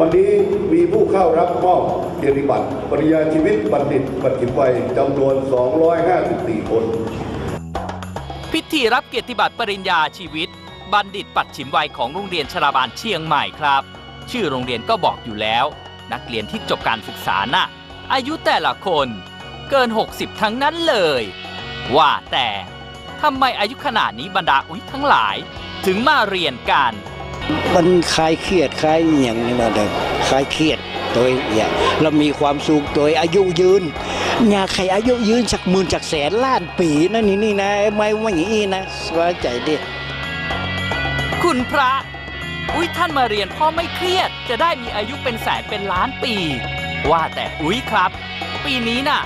วันนี้มีผู้เข้ารับมอบเกียรติบัตรปริญญาชีวิตบัณฑิตปัจฉิมวัยจำนวน 254 คน พิธีรับเกียรติบัตรปริญญาชีวิต บัณฑิตปัดฉิมวัยของโรงเรียนชราบาลเชียงใหม่ครับ ชื่อโรงเรียนก็บอกอยู่แล้ว นักเรียนที่จบการศึกษาน่ะ อายุแต่ละคนเกิน 60 ทั้งนั้นเลย ว่าแต่ทำไมอายุขนาดนี้บรรดาอุ๊ยทั้งหลาย ถึงมาเรียนกัน มันคลายเครียดคลายอหย่างนี้มาเลยคลายเครียดตัวอย่างเรามีความสุขตัวอายุยืนอยากใครอายุยืนจากหมื่นจากแสนล้านปีนะนี่นี่นะไม่ว่าอย่างนี้นะสบายใจดิคุณพระอุ๊ยท่านมาเรียนเพ่อไม่เครียด จะได้มีอายุเป็นแสนเป็นล้านปี ว่าแต่อุ๊ยครับ ปีนี้น่ะ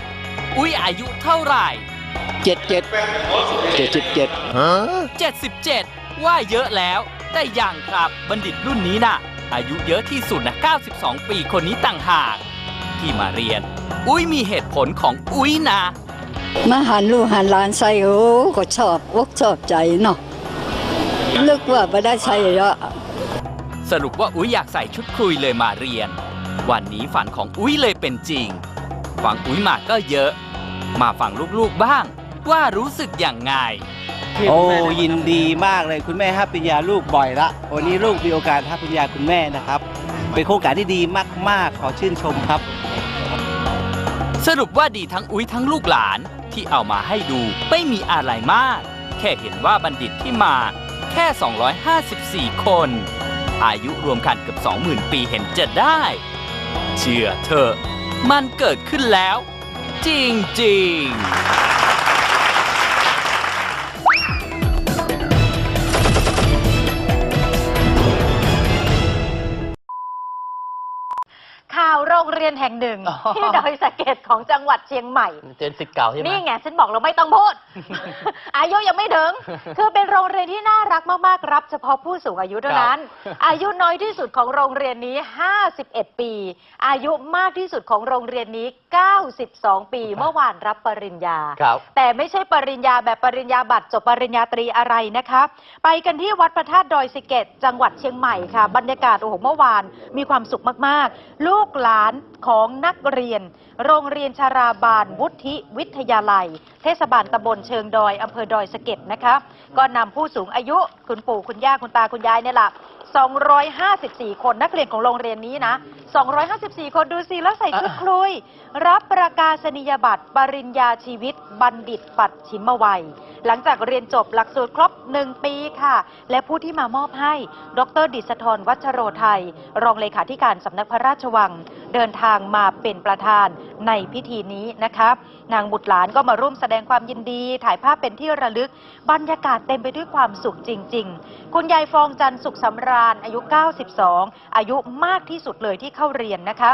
อุ๊ยอายุเท่าไหร่เจ็ดเจ็ดเจ็ดสิบเจ็ด77ว่าเยอะแล้ว แต่ยังครับบัณฑิตรุ่นนี้น่ะ อายุเยอะที่สุดนะ 92 ปีคนนี้ต่างหาก ที่มาเรียน อุ๊ยมีเหตุผลของอุ๊ยนะ มาหันลูกหันหลานใส่โอ้ก็ชอบอกชอบใจเนาะนึกว่าไม่ได้ใช้เยอะสรุปว่าอุ๊ยอยากใส่ชุดคุยเลยมาเรียน วันนี้ฝันของอุ๊ยเลยเป็นจริง ฟังอุ๊ยมาก็เยอะ มาฟังลูกๆบ้าง ว่ารู้สึกอย่างไง โอ้ยินดีมากเลยคุณแม่ให้ปริญญาลูกบ่อยละวันนี้ลูกมีโอกาสให้ปริญญาคุณแม่นะครับ เป็นโครงการที่ดีมากๆ ขอชื่นชมครับ สรุปว่าดีทั้งอุ๊ยทั้งลูกหลานที่เอามาให้ดูไม่มีอะไรมาก แค่เห็นว่าบัณฑิตที่มาแค่ 254 คน อายุรวมกันเกือบ20,000 ปีเห็นจะได้ เชื่อเถอะมันเกิดขึ้นแล้ว จริง ๆ เรียนแห่งหนึ่งอ๋อ ที่ดอยสะเก็ดของจังหวัดเชียงใหม่ เจนสิทธิ์เก่าใช่ไหม นี่ไงฉันบอกเราไม่ต้องพูด อายุยังไม่ถึง คือเป็นโรงเรียนที่น่ารักมากๆ รับ เฉพาะผู้สูงอายุเท่านั้นครับอายุน้อยที่สุดของโรงเรียนนี้ 51 ปี อายุมากที่สุดของโรงเรียนนี้ 92 ปีเมื่อวานรับปริญญา ครับ แต่ไม่ใช่ปริญญาแบบปริญญาบัตรจบปริญญาตรีอะไรนะคะ ไปกันที่วัดพระธาตุดอยสะเก็ดจังหวัดเชียงใหม่ค่ะ บรรยากาศโอ้โหเมื่อวานมีความสุขมากๆ ลูกหลานของนักเรียน โรงเรียนชาราบาลวุฒิวิทยาลัย เทศบาลตำบลเชิงดอยอำเภอดอยสะเก็ดนะคะ ก็นำผู้สูงอายุคุณปู่คุณย่าคุณตาคุณยายเนี่ยแหละ 254 คนนักเรียนของโรงเรียนนี้นะ 254 คนดูสิแล้วใส่ชุดคลุย รับประกาศนียบัตรปริญญาชีวิต บัณฑิตปัดชิมวัย หลังจากเรียนจบหลักสูตรครบ 1 ปีค่ะ และผู้ที่มามอบให้ ดรดิษฐรวัชโรไทย รองเลขาธิการสำนักพระราชวัง เดินทางมาเป็นประธานในพิธีนี้นะคะนางบุตรหลานก็มาร่วมแสดงความยินดี ถ่ายภาพเป็นที่ระลึก บรรยากาศเต็มไปด้วยความสุขจริง ๆ คุณยายฟองจันทร์สุขสำราญอายุ 92 อายุมากที่สุดเลยที่เข้าเรียนนะคะ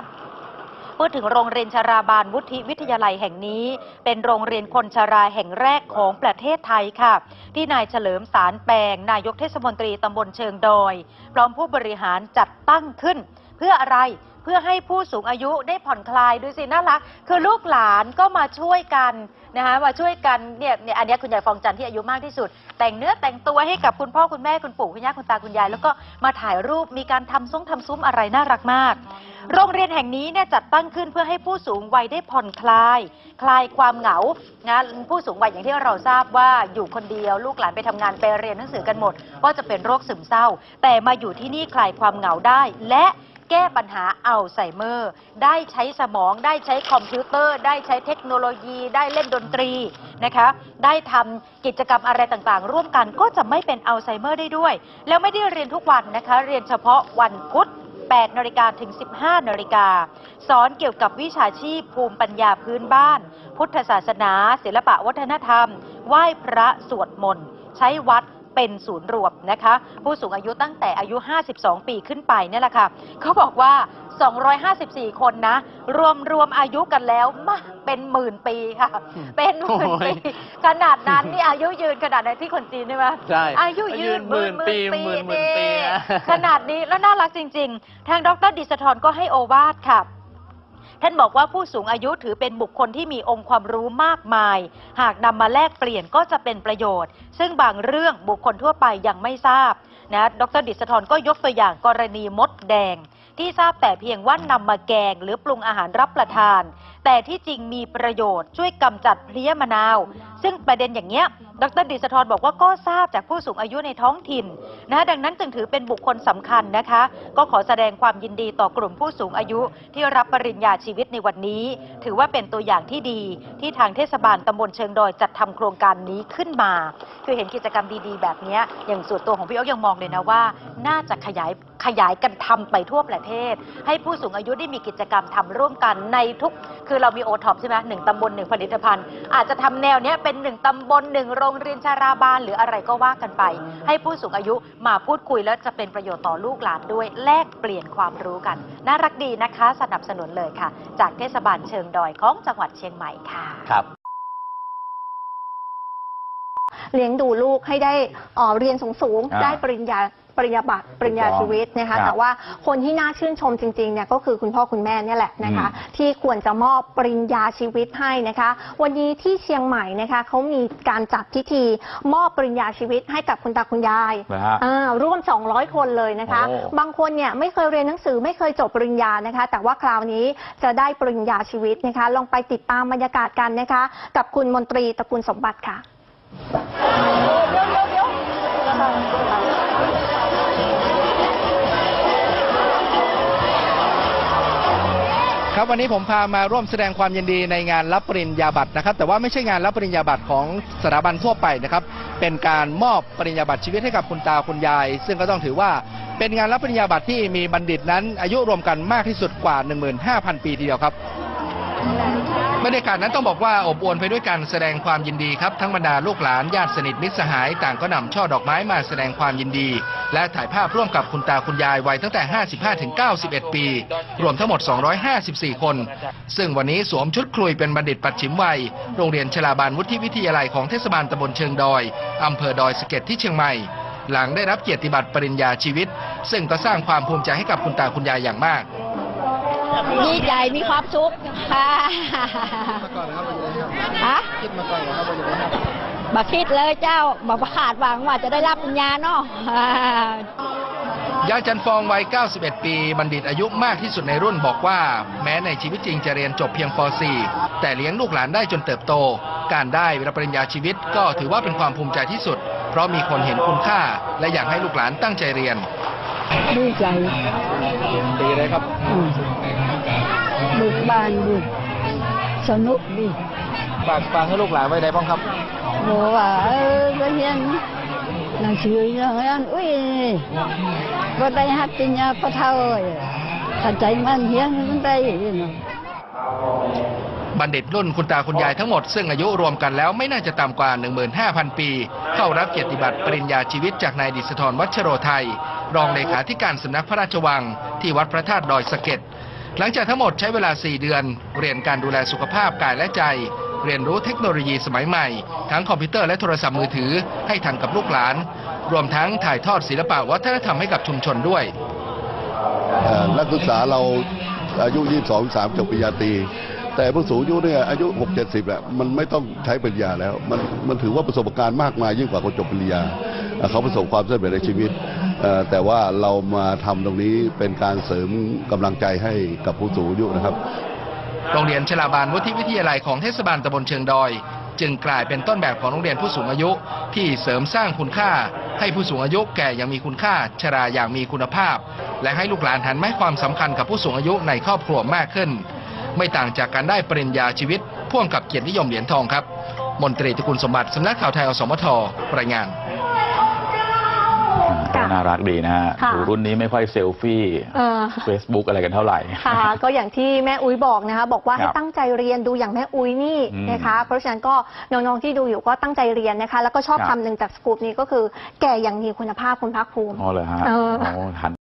พูดถึงโรงเรียนชาราบาลวุฒิวิทยาลัยแห่งนี้ เป็นโรงเรียนคนชาราแห่งแรกของประเทศไทยค่ะ ที่นายเฉลิมสารแปลง นายกเทศมนตรีตำบลเชิงดอย พร้อมผู้บริหารจัดตั้งขึ้น เพื่ออะไรเพื่อให้ผู้สูงอายุได้ผ่อนคลายดูสิน่ารัก คือลูกหลานก็มาช่วยกันนะคะมาช่วยกันเนี่ยเนี่ยอันนี้คุณยายฟองจันทร์ที่อายุมากที่สุด แต่งเนื้อแต่งตัวให้กับคุณพ่อคุณแม่คุณปู่คุณย่าคุณตาคุณยาย แล้วก็มาถ่ายรูปมีการทำซุ้งทำซุ้มอะไรน่ารักมาก โรงเรียนแห่งนี้เนี่ยจัดตั้งขึ้นเพื่อให้ผู้สูงวัยได้ผ่อนคลาย คลายความเหงานะผู้สูงวัยอย่างที่เราทราบว่าอยู่คนเดียว ลูกหลานไปทำงานไปเรียนหนังสือกันหมด ก็จะเป็นโรคซึมเศร้า แต่มาอยู่ที่นี่คลายความเหงาได้และ แก้ปัญหาอัลไซเมอร์ ได้ใช้สมอง ได้ใช้คอมพิวเตอร์ ได้ใช้เทคโนโลยี ได้เล่นดนตรีนะคะ ได้ทำกิจกรรมอะไรต่างๆ ร่วมกันก็จะไม่เป็นอัลไซเมอร์ได้ด้วย แล้วไม่ได้เรียนทุกวันนะคะ เรียนเฉพาะวันพุธ8นาฬิกาถึง 15นาฬิกา สอนเกี่ยวกับวิชาชีพภูมิปัญญาพื้นบ้าน พุทธศาสนา ศิลปะวัฒนธรรม ไหว้พระสวดมนต์ ใช้วัด เป็นศูนย์รวมนะคะ ผู้สูงอายุตั้งแต่อายุ 52 ปีขึ้นไปเนี่ยแหละค่ะเขาบอกว่า 254 คนนะ รวมรวมอายุกันแล้วมาเป็นหมื่นปีค่ะ เป็นหมื่นปี ขนาดนั้นนี่อายุยืนขนาดไหนที่คนจีนใช่ไหมใช่อายุยืนหมื่นปีหมื่นหมื่นปีนี่นะขนาดนี้แล้วน่ารักจริง ๆ ทางดรดิสทรก็ให้โอวาทค่ะ ท่านบอกว่าผู้สูงอายุถือเป็นบุคคลที่มีองค์ความรู้มากมาย หากนำมาแลกเปลี่ยนก็จะเป็นประโยชน์ ซึ่งบางเรื่องบุคคลทั่วไปยังไม่ทราบนะดรดิสทรก็ยกตัวอย่างกรณีมดแดง ที่ทราบแต่เพียงว่านำมาแกง หรือปรุงอาหารรับประทาน แต่ที่จริงมีประโยชน์ช่วยกำจัดเพลี้ยมะนาว ซึ่งประเด็นอย่างเงี้ย ดรดิษฐรบอกว่าก็ทราบจากผู้สูงอายุในท้องถิ่นนะดังนั้นจึงถือเป็นบุคคลสำคัญนะคะ ก็ขอแสดงความยินดีต่อกลุ่มผู้สูงอายุที่รับปริญญาชีวิตในวันนี้ ถือว่าเป็นตัวอย่างที่ดี ที่ทางเทศบาลตำบลเชิงดอยจัดทำโครงการนี้ขึ้นมา คือเห็นกิจกรรมดีๆ แบบนี้อย่างส่วนตัวของพี่อ๊คยังมองเลยนะว่า น่าจะขยายขยายกันทำไปทั่วประเทศ ให้ผู้สูงอายุได้มีกิจกรรมทำร่วมกันในทุก คือเรามีโอท็อปใช่ไหมหนึ่งตำบลหนึ่งผลิตภัณฑ์อาจจะทำแนวนี้เป็นหนึ่งตำบลหนึ่งโรงเรียนชาราบาลหรืออะไรก็ว่ากันไป ให้ผู้สูงอายุมาพูดคุยแล้วจะเป็นประโยชน์ต่อลูกหลานด้วยแลกเปลี่ยนความรู้กัน น่ารักดีนะคะ สนับสนุนเลยค่ะ จากเทศบาลเชิงดอยของจังหวัดเชียงใหม่ค่ะ ครับ เลี้ยงดูลูกให้ได้เอ่อเรียนสูงอ่าๆได้ปริญญา ปริญญาบัตรปริญญาถูกต้องชีวิตนะครัคะบแต่ว่าคนที่น่าชื่นชมจริงๆเนี่ยก็คือคุณพ่อคุณแม่เนี่ยแหละนะคะ ที่ควรจะมอบปริญญาชีวิตให้นะคะ วันนี้ที่เชียงใหม่นะคะเขามีการจัดพิธีมอบปริญญาชีวิตให้กับคุณตาคุณยายเหรอฮะอ่าร่วม 200 คนเลยนะคะ โอ้ บางคนเนี่ยไม่เคยเรียนหนังสือไม่เคยจบปริญญานะคะ แต่ว่าคราวนี้จะได้ปริญญาชีวิตนะคะ ลองไปติดตามบรรยากาศกันนะคะ กับคุณมนตรีตระกูลสมบัติค่ะ ครับวันนี้ผมพามาร่วมแสดงความยินดีในงานรับปริญญาบัตรนะครับ แต่ว่าไม่ใช่งานรับปริญญาบัตรของสถาบันทั่วไปนะครับ เป็นการมอบปริญญาบัตรชีวิตให้กับคุณตาคุณยาย ซึ่งก็ต้องถือว่าเป็นงานรับปริญญาบัตรที่มีบัณฑิตนั้น อายุรวมกันมากที่สุดกว่า 15,000 ปีทีเดียวครับ บรรยากาศนั้นต้องบอกว่าอบอวลไปด้วยการแสดงความยินดีครับ ทั้งบรรดาลูกหลานญาติสนิทมิตรสหายต่างก็นำช่อดอกไม้มาแสดงความยินดี และถ่ายภาพร่วมกับคุณตาคุณยายวัยตั้งแต่ 55ถึง91 ปี รวมทั้งหมด 254 คน ซึ่งวันนี้สวมชุดคลุยเป็นบัณฑิตปัดฉิมวัย โรงเรียนชลาบานวุฒิวิทยาลัยของเทศบาลตำบลเชิงดอยอำเภอดอยสะเก็ดที่เชียงใหม่ หลังได้รับเกียรติบัตรปริญญาชีวิต ซึ่งก็สร้างความภูมิใจให้กับคุณตาคุณยายอย่างมาก ดีใจมีความสุขค่ะฮะคิดมาก่อนครับว่าจะได้มาคิดเลยเจ้ามาคาดหวังว่าจะได้รับปัญญาเนาะยายจันฟองวัย 91 ปี บัณฑิตอายุมากที่สุดในรุ่นบอกว่า แม้ในชีวิตจริงจะเรียนจบเพียงป .4 แต่เลี้ยงลูกหลานได้จนเติบโต การได้รับปริญญาชีวิตก็ถือว่าเป็นความภูมิใจที่สุด เพราะมีคนเห็นคุณค่า และอยากให้ลูกหลานตั้งใจเรียน ดีใจดีเลยครับบุกบานดีสนุกดีฝากฟังให้ลูกหลานไว้ได้บ้างครับบอกว่าเออก็เรียนหนังสืออย่างนั้นอุ้ยก็ได้หัดปัญญาพระเท่าขันใจมันเฮียนมันได้เนาะ บัณฑิตรุ่นคุณตาคุณยายทั้งหมดซึ่งอายุรวมกันแล้วไม่น่าจะต่ำกว่า 15,000 ปี เข้ารับเกียรติบัตรปริญญาชีวิตจากนายดิษฐรวัชโรไทย รองเลขาธิการสำนักพระราชวัง ที่วัดพระธาตุดอยสะเก็ดหลังจากทั้งหมดใช้เวลา 4 เดือน เรียนการดูแลสุขภาพกายและใจ เรียนรู้เทคโนโลยีสมัยใหม่ ทั้งคอมพิวเตอร์และโทรศัพท์มือถือให้ทันกับลูกหลาน รวมทั้งถ่ายทอดศิลปะวัฒนธรรมให้กับชุมชนด้วยเอ่อนักศึกษาเราอายุ 22 3จบปริญญาตรี แต่ผู้สูงอายุเนี่ยอายุ6 70แหละมันไม่ต้องใช้ปริญญาแล้ว มันมันถือว่าประสบการณ์มากมายยิ่งกว่าคนจบปริญญา เขาประสบความสำเร็จในชีวิต แต่ว่าเรามาทำตรงนี้เป็นการเสริมกำลังใจให้กับผู้สูงอายุนะครับ โรงเรียนชลาบานวุฒิวิทยาลัยของเทศบาลตำบลเชิงดอย จึงกลายเป็นต้นแบบของโรงเรียนผู้สูงอายุ ที่เสริมสร้างคุณค่า ให้ผู้สูงอายุแก่อย่างมีคุณค่า ชราอย่างมีคุณภาพ และให้ลูกหลานหันมาให้ความสำคัญกับผู้สูงอายุในครอบครัวมากขึ้น ไม่ต่างจากการได้ปริญญาชีวิต พ่วงกับเกียรตินิยมเหรียญทองครับ มนตรีตระกูลสมบัติสำนักข่าวไทยอสมทรายงานค่ะน่ารักดีนะฮะค่ะดูรุ่นนี้ไม่ค่อยเซลฟี่เออ Facebook อะไรกันเท่าไหร่ ค่ะ ก็อย่างที่แม่อุ้ยบอกนะคะ บอกว่าคให้รับตั้งใจเรียนดูอย่างแม่อุ้ยนี่อืมนะคะ เพราะฉะนั้นก็น้องๆที่ดูอยู่ก็ตั้งใจเรียนนะคะ แล้วก็ชอบครับคำหนึ่งจากสกูปนี้ก็คือ แก่อย่างมีคุณภาพคุณภาคภูมิ อ๋อเลยฮะเออโอ้หัน